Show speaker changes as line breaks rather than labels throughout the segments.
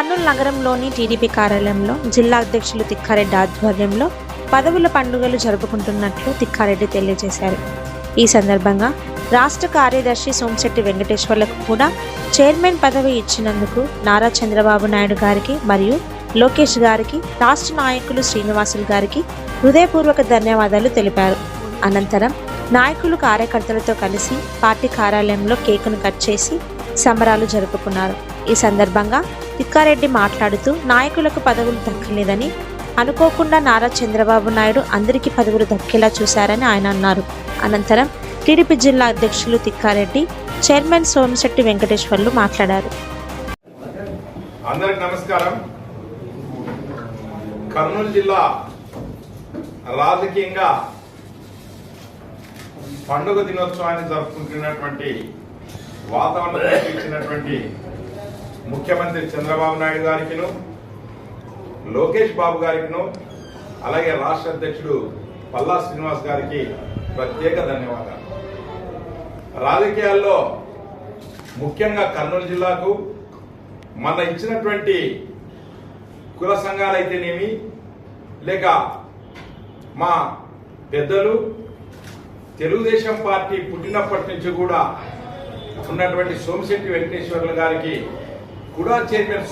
కర్నూలు నగరంలోని టీడీపీ కార్యాలయంలో జిల్లా అధ్యక్షులు తిక్కారెడ్డి ఆధ్వర్యంలో పదవుల పండుగలు జరుపుకుంటున్నట్లు తిక్కారెడ్డి తెలియజేశారు. ఈ సందర్భంగా రాష్ట్ర కార్యదర్శి సోమశెట్టి వెంకటేశ్వర్లకు కూడా చైర్మన్ పదవి ఇచ్చినందుకు నారా చంద్రబాబు నాయుడు గారికి మరియు లోకేష్ గారికి రాష్ట్ర నాయకులు శ్రీనివాసులు గారికి హృదయపూర్వక ధన్యవాదాలు తెలిపారు. అనంతరం నాయకులు కార్యకర్తలతో కలిసి పార్టీ కార్యాలయంలో కేకును కట్ చేసి సంబరాలు జరుపుకున్నారు. ఈ సందర్భంగా తిక్కారెడ్డి మాట్లాడుతూ నాయకులకు పదవులు దక్కలేదని అనుకోకుండా నారా చంద్రబాబు నాయుడు అందరికీ పదవులు దక్కేలా చూశారని ఆయన అన్నారు. అనంతరం టీడీపీ జిల్లా అధ్యక్షులు తిక్కారెడ్డి చైర్మన్ సోమశెట్టి వెంకటేశ్వర్లు మాట్లాడారు.
అందరికి నమస్కారం. కర్నూలు జిల్లా రాజకీయంగా పండుగ దినోత్సవాన్ని జరుపుకుంటున్నటువంటి వాతావరణం ఇచ్చినటువంటి ముఖ్యమంత్రి చంద్రబాబు నాయుడు గారికిను లోకేష్ బాబు గారికిను అలాగే రాష్ట్ర అధ్యక్షుడు పల్లా శ్రీనివాస్ గారికి ప్రత్యేక ధన్యవాదాలు. రాజకీయాల్లో ముఖ్యంగా కర్నూలు జిల్లాకు మన ఇచ్చినటువంటి కుల సంఘాలైతేనేమి లేక మా పెద్దలు తెలుగుదేశం పార్టీ పుట్టినప్పటి నుంచి కూడా ఉన్నటువంటి సోమశెట్టి వెంకటేశ్వర్లు గారికి కూడా చైర్మన్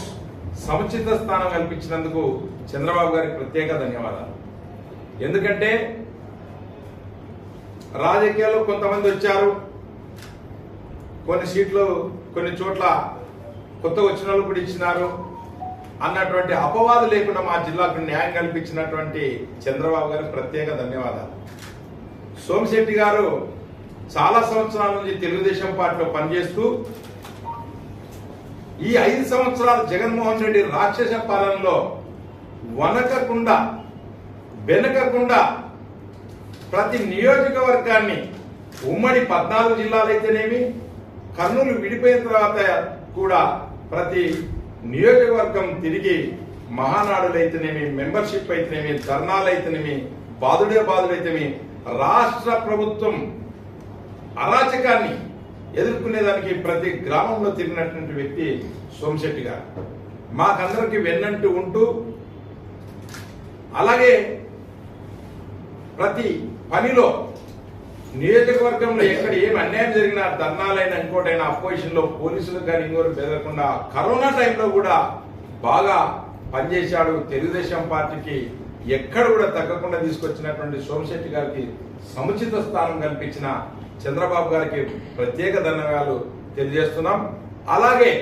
సముచిత స్థానం కల్పించినందుకు చంద్రబాబు గారికి ప్రత్యేక ధన్యవాదాలు. ఎందుకంటే రాజకీయాల్లో కొంతమంది వచ్చారు కొన్ని సీట్లు కొన్ని చోట్ల కొత్త వచ్చిన వాళ్ళు కూడా ఇచ్చినారు. అన్నటువంటి అపవాదు లేకుండా మా జిల్లాకు న్యాయం కల్పించినటువంటి చంద్రబాబు గారికి ప్రత్యేక ధన్యవాదాలు. సోమశెట్టి గారు చాలా సంవత్సరాల నుంచి తెలుగుదేశం పార్టీలో పనిచేస్తూ ఈ ఐదు సంవత్సరాలు జగన్మోహన్ రెడ్డి రాక్షస పాలనలో వనకకుండా వెనకకుండా ప్రతి నియోజకవర్గాన్ని ఉమ్మడి పద్నాలుగు జిల్లాలైతేనేమి కర్నూలు విడిపోయిన తర్వాత కూడా ప్రతి నియోజకవర్గం తిరిగి మహానాడులైతేనేమి మెంబర్షిప్ అయితేనేమి ధర్నాలు అయితేనేమి బాదుడే బాదుడైతేనేమి రాష్ట్ర ప్రభుత్వం అరాచకాన్ని ఎదుర్కొనేదానికి ప్రతి గ్రామంలో తిరిగినటువంటి వ్యక్తి సోమశెట్టి గారు. మాకందరికి వెన్నంటూ ఉంటూ అలాగే ప్రతి పనిలో నియోజకవర్గంలో ఎక్కడ ఏం అన్యాయం జరిగినా ధర్నాలైనా ఇంకోటైనా అపోజిషన్లో పోలీసులకు కానీ ఇంకోరు బెదరకుండా కరోనా టైంలో కూడా బాగా పనిచేశాడు తెలుగుదేశం పార్టీకి ఎక్కడ కూడా తగ్గకుండా తీసుకొచ్చినటువంటి సోమశెట్టి గారికి సముచిత స్థానం కల్పించిన చంద్రబాబు గారికి ప్రత్యేక ధన్యవాదాలు తెలియజేస్తున్నాం. అలాగే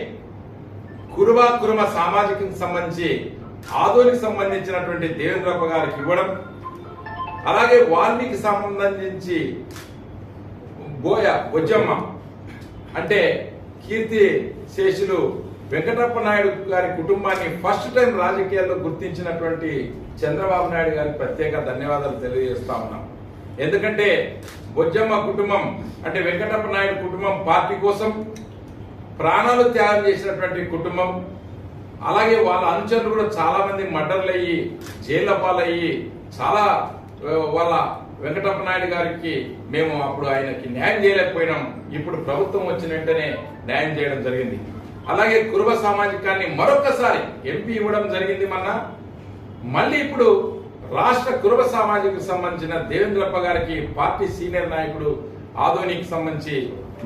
కురుబా కురుమ సామాజిక సంబంధించి ఆదోనికి సంబంధించినటువంటి దేవేంద్రప్ప గారికి ఇవ్వడం అలాగే వాల్మీకి సంబంధించి బోయ బొజ్జమ్మ అంటే కీర్తి శేషులు వెంకటప్ప నాయుడు గారి కుటుంబాన్ని ఫస్ట్ టైం రాజకీయాల్లో గుర్తించినటువంటి చంద్రబాబు నాయుడు గారికి ప్రత్యేక ధన్యవాదాలు తెలియజేస్తా ఉన్నాం. ఎందుకంటే బొజ్జమ్మ కుటుంబం అంటే వెంకటప్ప నాయుడు కుటుంబం పార్టీ కోసం ప్రాణాలు త్యాగం చేసినటువంటి కుటుంబం అలాగే వాళ్ళ అనుచరులు కూడా చాలా మంది మర్డర్లు అయ్యి జైళ్ళ పాలయ్యి చాలా వాళ్ళ వెంకటప్ప నాయుడు గారికి మేము అప్పుడు ఆయనకి న్యాయం చేయలేకపోయినాం. ఇప్పుడు ప్రభుత్వం వచ్చిన వెంటనే న్యాయం చేయడం జరిగింది. అలాగే కురుబ సామాజికాన్ని మరొకసారి ఎంపీ ఇవ్వడం జరిగింది మొన్న. మళ్ళీ ఇప్పుడు రాష్ట్ర కురుబ సామాజిక సంబంధించిన దేవేంద్రప్ప గారికి పార్టీ సీనియర్ నాయకుడు ఆధోనికి సంబంధించి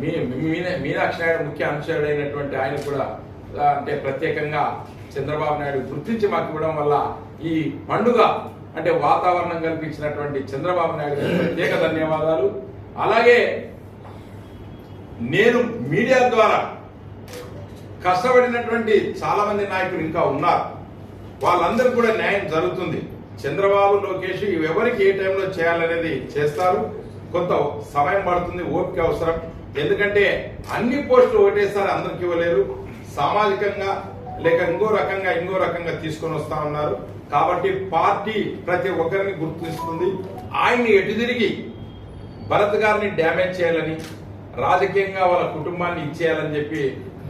మీ మీనాక్షి నాయుడు ముఖ్య అనుచరుడైనటువంటి ఆయన కూడా అంటే ప్రత్యేకంగా చంద్రబాబు నాయుడు గుర్తించి మాకు ఇవ్వడం వల్ల ఈ పండుగ అంటే వాతావరణం కల్పించినటువంటి చంద్రబాబు నాయుడు ప్రత్యేక ధన్యవాదాలు. అలాగే నేను మీడియా ద్వారా కష్టపడినటువంటి చాలా మంది నాయకులు ఇంకా ఉన్నారు. వాళ్ళందరూ కూడా న్యాయం జరుగుతుంది. చంద్రబాబు లోకేష్ ఎవరికి ఏ టైంలో చేయాలనేది చేస్తారు? కొంత సమయం పడుతుంది ఓపిక అవసరం. ఎందుకంటే అన్ని పోస్టులు ఒకటేసారి అందరికి ఇవ్వలేరు. సామాజికంగా లేక ఇంకో రకంగా ఇంకో రకంగా తీసుకొని వస్తా ఉన్నారు. కాబట్టి పార్టీ ప్రతి ఒక్కరిని గుర్తిస్తుంది. ఆయన్ని ఎటు తిరిగి భరత్ గారిని డ్యామేజ్ చేయాలని రాజకీయంగా వాళ్ళ కుటుంబాన్ని ఇచ్చేయాలని చెప్పి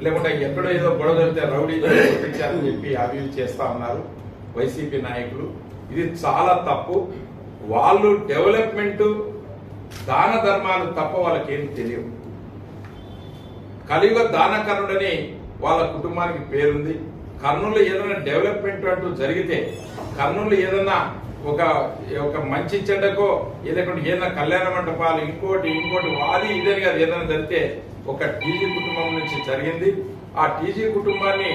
లేకుంటే ఎక్కడో ఏదో గొడవ జరిగితే రౌడీ అని చెప్పి అవి చేస్తా ఉన్నారు వైసీపీ నాయకులు. ఇది చాలా తప్పు. వాళ్ళు డెవలప్మెంట్ దాన ధర్మాలు తప్ప వాళ్ళకేం తెలియవు. కలియుగ దానకరుడని వాళ్ళ కుటుంబానికి పేరుంది. కర్నూలు ఏదైనా డెవలప్మెంట్ అంటూ జరిగితే కర్నూలు ఏదైనా ఒక ఒక మంచి చెడ్డకో లేకుంటే ఏదైనా కళ్యాణ మంటపాలు ఇంకోటి ఇంకోటి వాది ఇదని కాదు ఏదైనా జరిగితే ఒక టీజీ కుటుంబం నుంచి జరిగింది. ఆ టీజీ కుటుంబాన్ని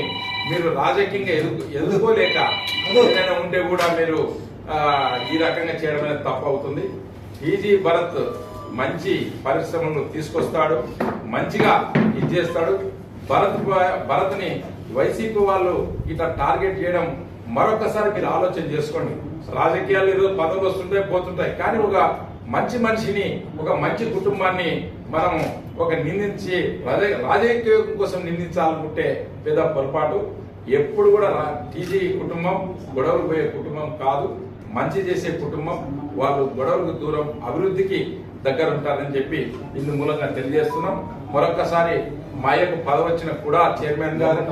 మీరు రాజకీయంగా ఎదుర్కో ఎదుర్కోలేక ఏదైనా ఉంటే కూడా మీరు ఈ రకంగా చేయడం అనేది తప్పు అవుతుంది టీజీ భరత్ మంచి పరిశ్రమను తీసుకొస్తాడు మంచిగా ఇది చేస్తాడు. భరత్ భరత్ని వైసీపీ వాళ్ళు ఇట్లా టార్గెట్ చేయడం మరొకసారి మీరు ఆలోచన చేసుకోండి. రాజకీయాలు ఈరోజు పదవులు వస్తుంటాయి పోతుంటాయి. కానీ ఒక మంచి మనిషిని ఒక మంచి కుటుంబాన్ని మనం ఒక నిందించి రాజకీయం కోసం నిందించాలనుకుంటే పెద్ద పొరపాటు. ఎప్పుడు కూడా టీజీ కుటుంబం గొడవలు పోయే కుటుంబం కాదు. మంచి చేసే కుటుంబం వాళ్ళు గొడవలకు దూరం అభివృద్ధికి దగ్గర ఉంటారని చెప్పి ఇందు మూలంగా తెలియజేస్తున్నాం. మరొకసారి మా యొక్క పదవచ్చిన కూడా చైర్మన్ గారు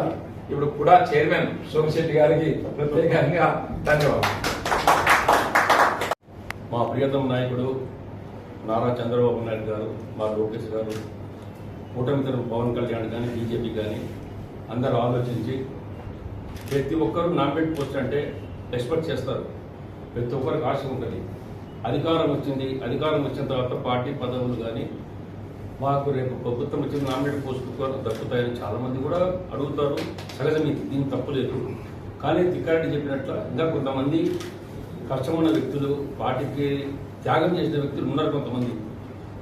ఇప్పుడు కూడా చైర్మన్ సోమశెట్టి గారికి ప్రత్యేకంగా ధన్యవాదాలు.
మా ప్రియతమ నాయకుడు నారా చంద్రబాబు నాయుడు గారు మా లోకేష్ గారు కూటమితరు పవన్ కళ్యాణ్ కానీ బీజేపీ కానీ అందరూ ఆలోచించి ప్రతి ఒక్కరు నామినేట్ పోస్ట్ అంటే ఎక్స్పెక్ట్ చేస్తారు. ప్రతి ఒక్కరికి ఆశ ఉంటుంది. అధికారం వచ్చింది అధికారం వచ్చిన తర్వాత పార్టీ పదవులు కానీ మాకు రేపు ప్రభుత్వం వచ్చిన నామినేట్ పోస్టులు కూడా దక్కుతాయని చాలామంది కూడా అడుగుతారు. సహజం దీన్ని దీనికి తప్పు లేదు. కానీ తిక్కారెడ్డి చెప్పినట్ల ఇంకా కొంతమంది కష్టమైన వ్యక్తులు పార్టీకి త్యాగం చేసిన వ్యక్తులు ఉన్నారు కొంతమంది.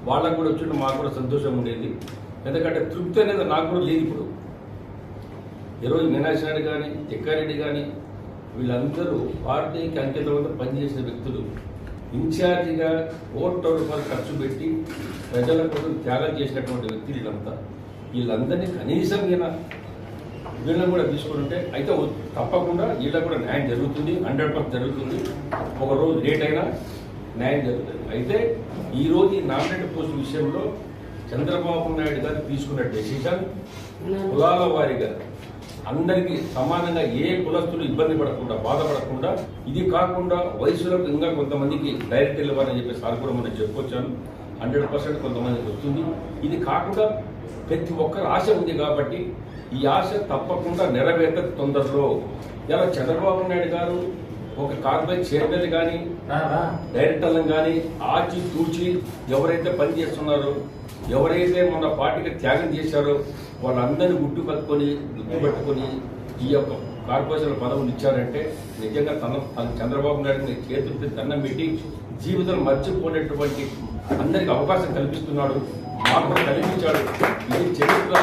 వాళ్ళకు కూడా వచ్చిన మాకు కూడా సంతోషం ఉండేది. ఎందుకంటే తృప్తి అనేది నాకు కూడా లేదు ఇప్పుడు. ఈరోజు మీనాక్షి నాయుడు కానీ తిక్కారెడ్డి కానీ వీళ్ళందరూ పార్టీకి అంకితమంతా పనిచేసిన వ్యక్తులు. ఇన్ఛార్జిగా కోట్ల రూపాయలు ఖర్చు పెట్టి ప్రజల కోసం త్యాగం చేసినటువంటి వ్యక్తులు వీళ్ళంతా. వీళ్ళందరినీ కనీసం ఈయన వీళ్ళని కూడా తీసుకుంటే అయితే తప్పకుండా వీళ్ళకి కూడా న్యాయం జరుగుతుంది హండ్రెడ్ పర్సెంట్ జరుగుతుంది. ఒక రోజు లేట్ అయినా న్యాయం జరుగుతుంది. అయితే ఈ రోజు ఈ నామినేట్ పోస్ట్ విషయంలో చంద్రబాబు నాయుడు గారు తీసుకున్న డెసిషన్ కులాల వారిగా అందరికీ సమానంగా ఏ కులస్తులు ఇబ్బంది పడకుండా బాధపడకుండా ఇది కాకుండా వయసులకు ఇంకా కొంతమందికి డైరెక్ట్ ఇవ్వాలని చెప్పి సార్ కూడా మనం చెప్పుకొచ్చాను హండ్రెడ్ పర్సెంట్ కొంతమందికి వస్తుంది. ఇది కాకుండా ప్రతి ఒక్కరు ఆశ ఉంది కాబట్టి ఈ ఆశ తప్పకుండా నెరవేర్త తొందరలో. ఇలా చంద్రబాబు నాయుడు గారు ఒక కార్పొరేట్ చైర్మన్ కానీ డైరెక్టర్లను కానీ ఆచి తూచి ఎవరైతే పని చేస్తున్నారో ఎవరైతే మన పార్టీకి త్యాగం చేశారో వాళ్ళందరినీ గుట్టు పట్టుకొని గుర్తు పట్టుకొని ఈ యొక్క కార్పొరేషన్ పదవులు ఇచ్చారంటే నిజంగా తన తన చంద్రబాబు నాయుడిని చేతులకి దండం పెట్టి జీవితం మర్చిపోయినటువంటి అందరికి అవకాశం కల్పిస్తున్నాడు మాకు కల్పించాడు. ఇది చరిత్ర